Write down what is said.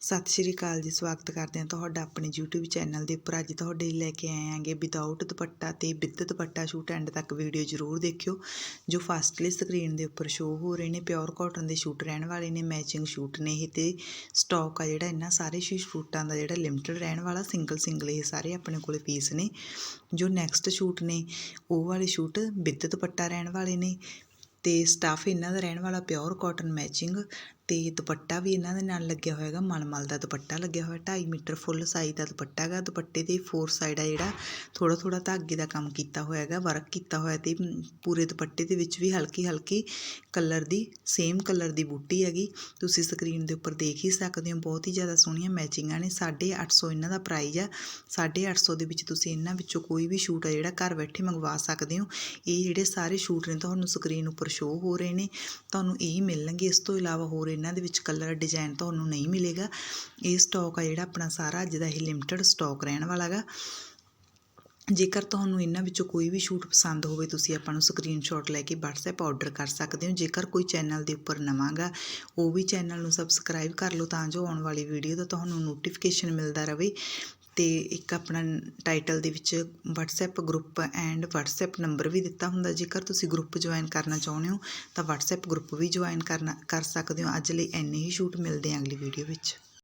ਸਤਿ ਸ਼੍ਰੀ ਅਕਾਲ ਜੀ, ਸਵਾਗਤ ਕਰਦੇ ਹਾਂ ਤੁਹਾਡਾ ਆਪਣੇ YouTube ਚੈਨਲ ਦੇ ਉੱਪਰ। ਅੱਜ ਤੁਹਾਡੇ ਲਈ ਲੈ ਕੇ ਆਏ ਆਂਗੇ ਵਿਦਆਊਟ ਦੁਪੱਟਾ ਤੇ ਵਿਦ ਦੁਪੱਟਾ ਸ਼ੂਟ ਐਂਡ ਤੱਕ ਵੀਡੀਓ ਜ਼ਰੂਰ ਦੇਖਿਓ, ਜੋ ਫਸਟਲੀ ਸਕਰੀਨ ਦੇ ਉੱਪਰ ਸ਼ੋ ਹੋ ਰਹੇ ਨੇ ਪਿਓਰ ਕਾਟਨ ਦੇ ਸ਼ੂਟ ਰਹਿਣ ਵਾਲੇ ਨੇ ਮੈਚਿੰਗ ਸ਼ੂਟ ਨੇ ਇਹ ਤੇ ਸਟਾਕ ਆ ਜਿਹੜਾ ਇਹਨਾਂ ਸਾਰੇ ਸ਼ੀ ਸ਼ੂਟਾਂ ਦਾ ਜਿਹੜਾ ਲਿਮਟਿਡ ਰਹਿਣ ਵਾਲਾ ਸਿੰਗਲ ਸਿੰਗਲ ਇਹ ਸਾਰੇ ਆਪਣੇ ਕੋਲੇ ਪੀਸ ਨੇ। ਜੋ ਨੈਕਸਟ ਸ਼ੂਟ ਨੇ, ਉਹ ਵਾਲੇ ਸ਼ੂਟ ਵਿਦ ਦੁਪੱਟਾ ਰਹਿਣ ਵਾਲੇ ਨੇ ਤੇ ਸਟਾਫ ਇਹਨਾਂ ਦਾ ਰਹਿਣ ਵਾਲਾ ਪਿਓਰ ਕਾਟਨ ਮੈਚਿੰਗ ਅਤੇ ਦੁਪੱਟਾ ਵੀ ਇਹਨਾਂ ਦੇ ਨਾਲ ਲੱਗਿਆ ਹੋਇਆ ਹੋਏਗਾ ਮਲਮਲ ਦਾ ਦੁਪੱਟਾ ਲੱਗਿਆ ਹੋਇਆ, ਢਾਈ ਮੀਟਰ ਫੁੱਲ ਸਾਈਜ਼ ਦਾ ਦੁਪੱਟਾ ਹੈਗਾ। ਦੁਪੱਟੇ ਦੇ ਫੋਰ ਸਾਈਡ ਆ ਜਿਹੜਾ ਥੋੜ੍ਹਾ ਥੋੜ੍ਹਾ ਧਾਗੇ ਦਾ ਕੰਮ ਕੀਤਾ ਹੋਇਆ ਹੈਗਾ ਵਰਕ ਕੀਤਾ ਹੋਇਆ ਅਤੇ ਪੂਰੇ ਦੁਪੱਟੇ ਦੇ ਵਿੱਚ ਵੀ ਹਲਕੀ ਹਲਕੀ ਕਲਰ ਦੀ ਸੇਮ ਕਲਰ ਦੀ ਬੂਟੀ ਹੈਗੀ। ਤੁਸੀਂ ਸਕਰੀਨ ਦੇ ਉੱਪਰ ਦੇਖ ਹੀ ਸਕਦੇ ਹੋ, ਬਹੁਤ ਹੀ ਜ਼ਿਆਦਾ ਸੋਹਣੀਆਂ ਮੈਚਿੰਗਾਂ ਨੇ। 850 ਇਹਨਾਂ ਦਾ ਪ੍ਰਾਈਜ਼ ਆ। 850 ਦੇ ਵਿੱਚ ਤੁਸੀਂ ਇਹਨਾਂ ਵਿੱਚੋਂ ਕੋਈ ਵੀ ਸ਼ੂਟ ਆ ਜਿਹੜਾ ਘਰ ਬੈਠੇ ਮੰਗਵਾ ਸਕਦੇ ਹੋ। ਇਹ ਜਿਹੜੇ ਸਾਰੇ ਸ਼ੂਟ ਨੇ, ਤੁਹਾਨੂੰ ਸਕਰੀਨ ਉੱਪਰ ਸ਼ੋ ਹੋ ਰਹੇ ਨੇ। ਤੁਹਾਨੂੰ ਇਹ ਮਿਲਣਗੇ। ਇਸ ਤੋਂ ਇਲਾਵਾ ਹੋਰ ਇਹਨਾਂ ਦੇ ਵਿੱਚ ਕਲਰ ਡਿਜ਼ਾਈਨ ਤੁਹਾਨੂੰ ਨਹੀਂ ਮਿਲੇਗਾ। ਇਹ ਸਟਾਕ ਆ ਜਿਹੜਾ ਆਪਣਾ ਸਾਰਾ ਅੱਜ ਦਾ ਇਹ ਲਿਮਟਿਡ ਸਟਾਕ ਰਹਿਣ ਵਾਲਾ ਗਾ। ਜੇਕਰ ਤੁਹਾਨੂੰ ਇਹਨਾਂ ਵਿੱਚੋਂ ਕੋਈ ਵੀ ਸ਼ੂਟ ਪਸੰਦ ਹੋਵੇ, ਤੁਸੀਂ ਆਪਾਂ ਨੂੰ ਸਕਰੀਨਸ਼ਾਟ ਲੈ ਕੇ WhatsApp ਆਰਡਰ ਕਰ ਸਕਦੇ ਹੋ। ਜੇਕਰ ਕੋਈ ਚੈਨਲ ਦੇ ਉੱਪਰ ਨਵਾਂਗਾ ਉਹ ਵੀ ਚੈਨਲ ਨੂੰ ਸਬਸਕ੍ਰਾਈਬ ਕਰ ਲਓ ਤਾਂ ਜੋ ਆਉਣ ਵਾਲੀ ਵੀਡੀਓ ਦਾ ਤੁਹਾਨੂੰ ਨੋਟੀਫਿਕੇਸ਼ਨ ਮਿਲਦਾ ਰਹੇ। ਅਤੇ ਇੱਕ ਆਪਣਾ ਟਾਈਟਲ ਦੇ ਵਿੱਚ WhatsApp group and WhatsApp number ਵੀ ਦਿੱਤਾ ਹੁੰਦਾ। ਜੇਕਰ ਤੁਸੀਂ ਗਰੁੱਪ ਜੁਆਇਨ ਕਰਨਾ ਚਾਹੁੰਦੇ ਹੋ, ਤਾਂ ਵਟਸਐਪ ਗਰੁੱਪ ਵੀ ਜੁਆਇਨ ਕਰਨਾ, ਕਰ ਸਕਦੇ ਹੋ। ਅੱਜ ਲਈ ਇੰਨੇ ਹੀ ਸ਼ੂਟ ਮਿਲਦੇ ਆਂ ਅਗਲੀ ਵੀਡੀਓ ਵਿੱਚ।